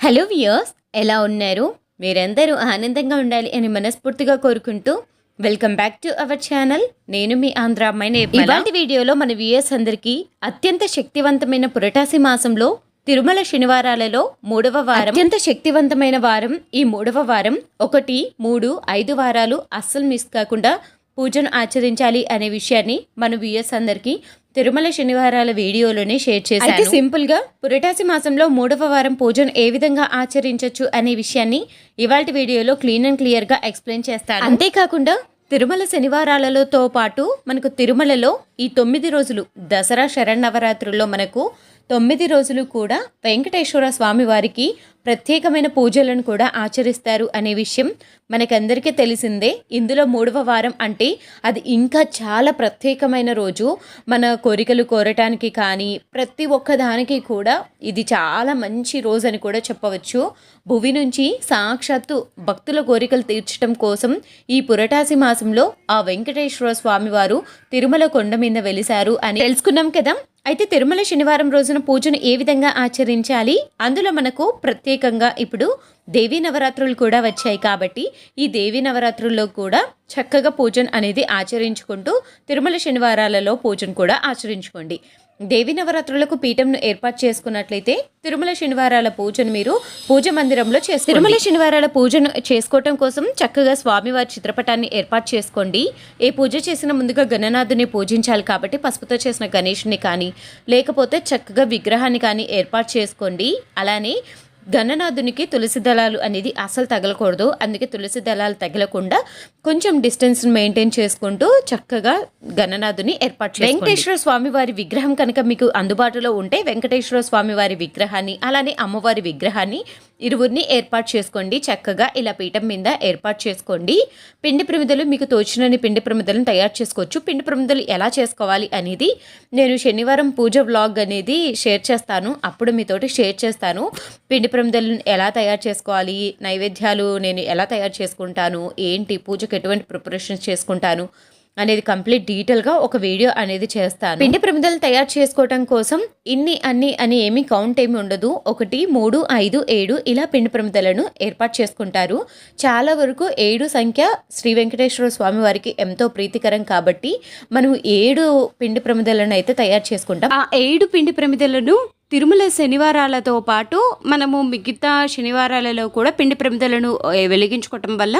Hello viewers ఎలా ఉన్నారు? మీరందరూ ఆనందంగా ఉండాలి అని మనస్ఫూర్తిగా కోరుకుంటూ welcome back to our channel. నేను మీ ఆంధ్ర అమ్మాయి ఇవాటి వీడియోలో మన వియర్స్ అందరికీ అత్యంత శక్తివంతమైన పురటాసి మాసంలో తిరుమల శనివారాలలో మూడవ వారం. అత్యంత శక్తివంతమైన వారం. ఈ మూడవ వారం ఒకటి మూడు ఐదు వారాలు అస్సలు మిస్ కాకుండా పూజను ఆచరించాలి అనే విషయాన్ని మన వ్యూయర్స్ అందరికీ తిరుమల శనివారాల వీడియోలోనే షేర్ చేశాను. అయితే సింపుల్గా పురటాసి మాసంలో మూడవ వారం పూజను ఏ విధంగా ఆచరించవచ్చు అనే విషయాన్ని ఇవాళ వీడియోలో క్లీన్ అండ్ క్లియర్గా ఎక్స్ప్లెయిన్ చేస్తాను. అంతేకాకుండా తిరుమల శనివారాలతో పాటు మనకు తిరుమలలో ఈ తొమ్మిది రోజులు దసరా శరణవరాత్రుల్లో మనకు తొమ్మిది రోజులు కూడా వెంకటేశ్వర స్వామి వారికి ప్రత్యేకమైన పూజలను కూడా ఆచరిస్తారు అనే విషయం మనకందరికీ తెలిసిందే. ఇందులో మూడవ వారం అంటే అది ఇంకా చాలా ప్రత్యేకమైన రోజు. మన కోరికలు కోరటానికి కానీ ప్రతి ఒక్కదానికి కూడా ఇది చాలా మంచి రోజు అని కూడా చెప్పవచ్చు. భువి నుంచి సాక్షాత్తు భక్తుల కోరికలు తీర్చడం కోసం ఈ పురటాసి మాసంలో ఆ వెంకటేశ్వర స్వామివారు తిరుమల కొండ మీద వెలిశారు అని తెలుసుకున్నాం కదా. అయితే తిరుమల శనివారం రోజున పూజను ఏ విధంగా ఆచరించాలి? అందులో మనకు ప్రత్యేకంగా ఇప్పుడు దేవీ నవరాత్రులు కూడా వచ్చాయి కాబట్టి ఈ దేవీ నవరాత్రుల్లో కూడా చక్కగా పూజను అనేది ఆచరించుకుంటూ తిరుమల శనివారాలలో పూజను కూడా ఆచరించుకోండి. దేవి నవరాత్రులకు పీఠంను ఏర్పాటు చేసుకున్నట్లయితే తిరుమల శనివారాల పూజను మీరు పూజ మందిరంలో చేసి తిరుమల శనివారాల పూజను చేసుకోవటం కోసం చక్కగా స్వామివారి చిత్రపటాన్ని ఏర్పాటు చేసుకోండి. ఏ పూజ చేసిన ముందుగా గణనాథుని పూజించాలి కాబట్టి పసుపుతో చేసిన గణేషుని కానీ లేకపోతే చక్కగా విగ్రహాన్ని కానీ ఏర్పాటు చేసుకోండి. అలానే గణనాథునికి తులసి దళాలు అనేది అసలు తగలకూడదు. అందుకే తులసి దళాలు తగలకుండా కొంచెం డిస్టెన్స్ మెయింటైన్ చేసుకుంటూ చక్కగా గణనాథుని ఏర్పాటు వెంకటేశ్వర స్వామి వారి విగ్రహం కనుక మీకు అందుబాటులో ఉంటే వెంకటేశ్వర స్వామి వారి విగ్రహాన్ని అలానే అమ్మవారి విగ్రహాన్ని ఇరువురిని ఏర్పాటు చేసుకోండి. చక్కగా ఇలా పీఠం మీద ఏర్పాటు చేసుకోండి. పిండి ప్రమిదలు మీకు తోచినని పిండి ప్రమిదలను తయారు చేసుకోవచ్చు. పిండి ప్రమిదలు ఎలా చేసుకోవాలి అనేది నేను శనివారం పూజ వ్లాగ్ అనేది షేర్ చేస్తాను. అప్పుడు మీతోటి షేర్ చేస్తాను. పిండి ప్రమిదలను ఎలా తయారు చేసుకోవాలి? నైవేద్యాలు నేను ఎలా తయారు చేసుకుంటాను? ఏంటి? పూజకు ఎటువంటి ప్రిపరేషన్స్ చేసుకుంటాను? అనేది కంప్లీట్ డీటెయిల్గా ఒక వీడియో అనేది చేస్తాను. పిండి ప్రమిదలు తయారు చేసుకోవటం కోసం ఇన్ని అన్ని అని ఏమి కౌంట్ ఏమి ఉండదు. ఒకటి మూడు ఐదు ఏడు ఇలా పిండి ప్రమిదలను ఏర్పాటు చేసుకుంటారు. చాలా వరకు ఏడు సంఖ్య శ్రీ వెంకటేశ్వర స్వామి వారికి ఎంతో ప్రీతికరం కాబట్టి మనం ఏడు పిండి ప్రమిదలను అయితే తయారు చేసుకుంటాం. ఆ ఏడు పిండి ప్రమిదలను తిరుమల శనివారాలతో పాటు మనము మిగతా శనివారాలలో కూడా పిండి ప్రమిదలను వెలిగించుకోవటం వల్ల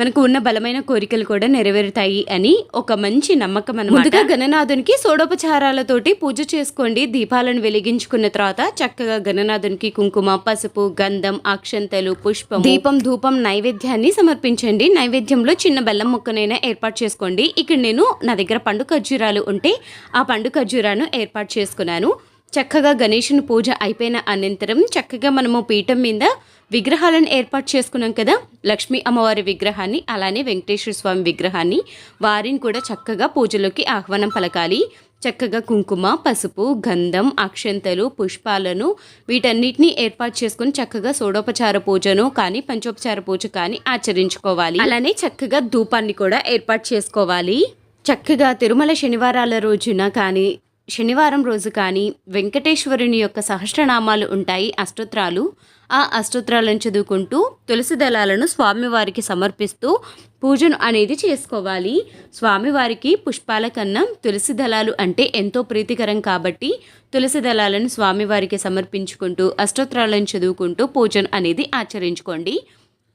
మనకు ఉన్న బలమైన కోరికలు కూడా నెరవేరుతాయి అని ఒక మంచి నమ్మకం అనమాట ముందుగా గణనాథునికి సోడోపచారాలతోటి పూజ చేసుకోండి. దీపాలను వెలిగించుకున్న తర్వాత చక్కగా గణనాథునికి కుంకుమ పసుపు గంధం అక్షంతలు పుష్పం దీపం ధూపం నైవేద్యాన్ని సమర్పించండి. నైవేద్యంలో చిన్న బెల్లం ముక్కనైనా ఏర్పాటు చేసుకోండి. ఇక్కడ నేను నా దగ్గర పండు ఖర్జూరాలు ఉంటే ఆ పండు ఖర్జూరాను ఏర్పాటు చేసుకున్నాను. చక్కగా గణేషుని పూజ అయిపోయిన అనంతరం చక్కగా మనము పీఠం మీద విగ్రహాలను ఏర్పాటు చేసుకున్నాం కదా. లక్ష్మీ అమ్మవారి విగ్రహాన్ని అలానే వెంకటేశ్వర స్వామి విగ్రహాన్ని వారిని కూడా చక్కగా పూజలోకి ఆహ్వానం పలకాలి. చక్కగా కుంకుమ పసుపు గంధం అక్షంతలు పుష్పాలను వీటన్నిటిని ఏర్పాటు చేసుకుని చక్కగా సోడోపచార పూజను కానీ పంచోపచార పూజ కానీ ఆచరించుకోవాలి. అలానే చక్కగా ధూపాన్ని కూడా ఏర్పాటు చేసుకోవాలి. చక్కగా తిరుమల శనివారాల రోజున కానీ శనివారం రోజు కానీ వెంకటేశ్వరుని యొక్క సహస్రనామాలు ఉంటాయి అష్టోత్రాలు ఆ అష్టోత్రాలను చదువుకుంటూ తులసి దళాలను స్వామివారికి సమర్పిస్తూ పూజను అనేది చేసుకోవాలి. స్వామివారికి పుష్పాల కన్నా తులసి దళాలు అంటే ఎంతో ప్రీతికరం కాబట్టి తులసి దళాలను స్వామివారికి సమర్పించుకుంటూ అష్టోత్రాలను చదువుకుంటూ పూజను అనేది ఆచరించుకోండి.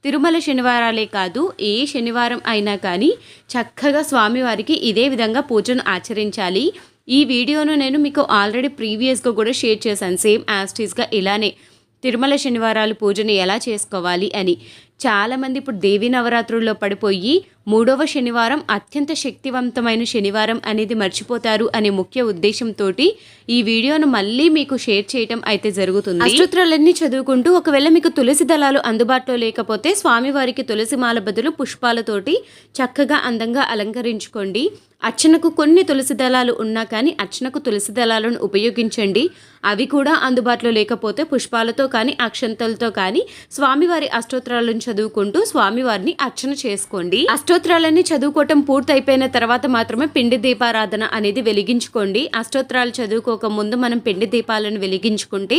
తిరుమల శనివారాలే కాదు ఏ శనివారం అయినా కానీ చక్కగా స్వామివారికి ఇదే విధంగా పూజను ఆచరించాలి. ఈ వీడియోను నేను మీకు ఆల్రెడీ ప్రీవియస్గా కూడా షేర్ చేశాను. సేమ్ యాస్టీస్గా ఇలానే తిరుమల శనివారాలు పూజను ఎలా చేసుకోవాలి అని. చాలామంది ఇప్పుడు దేవీ నవరాత్రుల్లో పడిపోయి మూడవ శనివారం అత్యంత శక్తివంతమైన శనివారం అనేది మర్చిపోతారు అనే ముఖ్య ఉద్దేశంతో ఈ వీడియోను మళ్ళీ మీకు షేర్ చేయటం అయితే జరుగుతుంది. అష్టోత్తరాలన్నీ చదువుకుంటూ ఒకవేళ మీకు తులసి దళాలు అందుబాటులో లేకపోతే స్వామివారికి తులసి మాల బదులు పుష్పాలతోటి చక్కగా అందంగా అలంకరించుకోండి. అర్చనకు కొన్ని తులసి దళాలు ఉన్నా కానీ అర్చనకు తులసి దళాలను ఉపయోగించండి. అవి కూడా అందుబాటులో లేకపోతే పుష్పాలతో కానీ అక్షంతలతో కానీ స్వామివారి అష్టోత్తరాలను చదువుకుంటూ స్వామివారిని అర్చన చేసుకోండి. అష్టోత్తరాలన్నీ చదువుకోవటం పూర్తయిపోయిన తర్వాత మాత్రమే పిండి దీపారాధన అనేది వెలిగించుకోండి. అష్టోత్తరాలు చదువుకోక ముందు మనం పిండి దీపాలను వెలిగించుకుంటే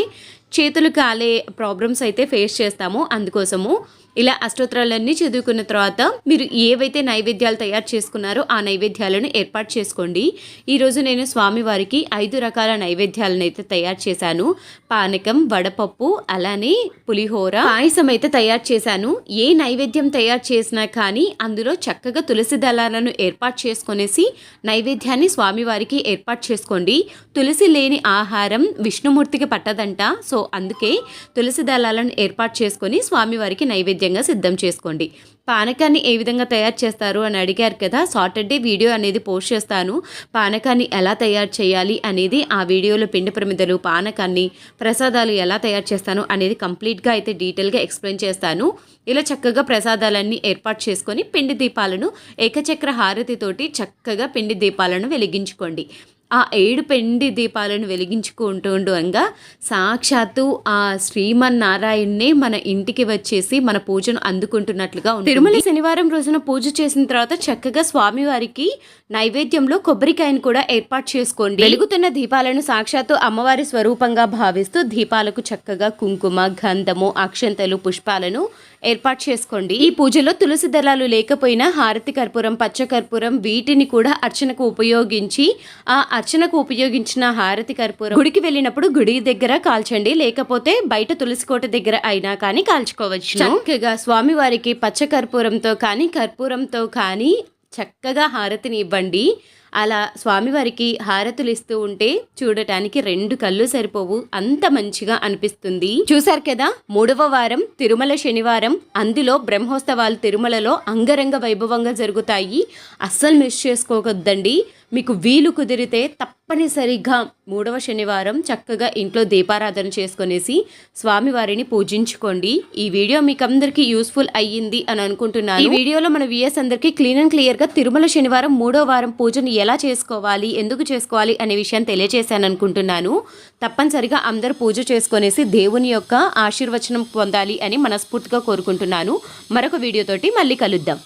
చేతులు కాలే ప్రాబ్లమ్స్ అయితే ఫేస్ చేస్తాము. అందుకోసము ఇలా అష్టోత్తరాలన్నీ చదువుకున్న తర్వాత మీరు ఏవైతే నైవేద్యాలు తయారు చేసుకున్నారో ఆ నైవేద్యాలను ఏర్పాటు చేసుకోండి. ఈరోజు నేను స్వామివారికి ఐదు రకాల నైవేద్యాలను అయితే తయారు చేశాను. పానకం వడపప్పు అలానే పులిహోర పాయసం అయితే తయారు చేశాను. ఏ నైవేద్యం తయారు చేసినా కానీ అందులో చక్కగా తులసి దళాలను ఏర్పాటు చేసుకొనేసి నైవేద్యాన్ని స్వామివారికి ఏర్పాటు చేసుకోండి. తులసి లేని ఆహారం విష్ణుమూర్తికి పట్టదంట. సో అందుకే తులసి దళాలను ఏర్పాటు చేసుకొని స్వామివారికి నైవేద్యం నైవేద్యంగా సిద్ధం చేసుకోండి. పానకాన్ని ఏ విధంగా తయారు చేస్తారు అని అడిగారు కదా సాటర్డే వీడియో అనేది పోస్ట్ చేస్తాను. పానకాన్ని ఎలా తయారు చేయాలి అనేది ఆ వీడియోలో పిండి ప్రమిదలు పానకాన్ని ప్రసాదాలు ఎలా తయారు చేస్తాను అనేది కంప్లీట్గా అయితే డీటెయిల్గా ఎక్స్ప్లెయిన్ చేస్తాను. ఇలా చక్కగా ప్రసాదాలన్నీ ఏర్పాటు చేసుకొని పిండి దీపాలను ఏకచక్ర హారతితోటి చక్కగా పిండి దీపాలను వెలిగించుకోండి. ఆ ఏడు పెండి దీపాలను వెలిగించుకుంటూ ఉండగా సాక్షాత్తు ఆ శ్రీమన్నారాయణ్ణే మన ఇంటికి వచ్చేసి మన పూజను అందుకుంటున్నట్లుగా ఉంది తిరుమల శనివారం రోజున పూజ చేసిన తర్వాత చక్కగా స్వామివారికి నైవేద్యంలో కొబ్బరికాయను కూడా ఏర్పాటు చేసుకోండి. వెలుగుతున్న దీపాలను సాక్షాత్తు అమ్మవారి స్వరూపంగా భావిస్తూ దీపాలకు చక్కగా కుంకుమ గంధము అక్షంతలు పుష్పాలను ఏర్పాటు చేసుకోండి. ఈ పూజలో తులసి దళాలు లేకపోయినా హారతి కర్పూరం పచ్చ కర్పూరం వీటిని కూడా అర్చనకు ఉపయోగించి ఆ అర్చనకు ఉపయోగించిన హారతి కర్పూరం. గుడికి వెళ్ళినప్పుడు గుడి దగ్గర కాల్చండి లేకపోతే బయట తులసి కోట దగ్గర అయినా కానీ కాల్చుకోవచ్చు. చక్కగా స్వామివారికి పచ్చ కర్పూరంతో కానీ కర్పూరంతో కానీ చక్కగా హారతిని ఇవ్వండి. అలా స్వామివారికి హారతులు ఇస్తూ ఉంటే చూడటానికి రెండు కళ్ళు సరిపోవు. అంత మంచిగా అనిపిస్తుంది. చూశారు కదా? మూడవ వారం తిరుమల శనివారం. అందులో బ్రహ్మోత్సవాలు తిరుమలలో అంగరంగ వైభవంగా జరుగుతాయి. అస్సలు మిస్ చేసుకోవద్దండి మీకు వీలు కుదిరితే తప్ప తప్పనిసరిగా మూడవ శనివారం చక్కగా ఇంట్లో దీపారాధన చేసుకునేసి స్వామివారిని పూజించుకోండి. ఈ వీడియో మీకు అందరికీ యూస్ఫుల్ అయ్యింది అని అనుకుంటున్నాను. ఈ వీడియోలో మన విఎస్ అందరికీ క్లీన్ అండ్ క్లియర్గా తిరుమల శనివారం మూడో వారం పూజను ఎలా చేసుకోవాలి ఎందుకు చేసుకోవాలి అనే విషయాన్ని తెలియజేశాను అనుకుంటున్నాను. తప్పనిసరిగా అందరూ పూజ చేసుకునేసి దేవుని యొక్క ఆశీర్వచనం పొందాలి అని మనస్ఫూర్తిగా కోరుకుంటున్నాను. మరొక వీడియోతోటి మళ్ళీ కలుద్దాం.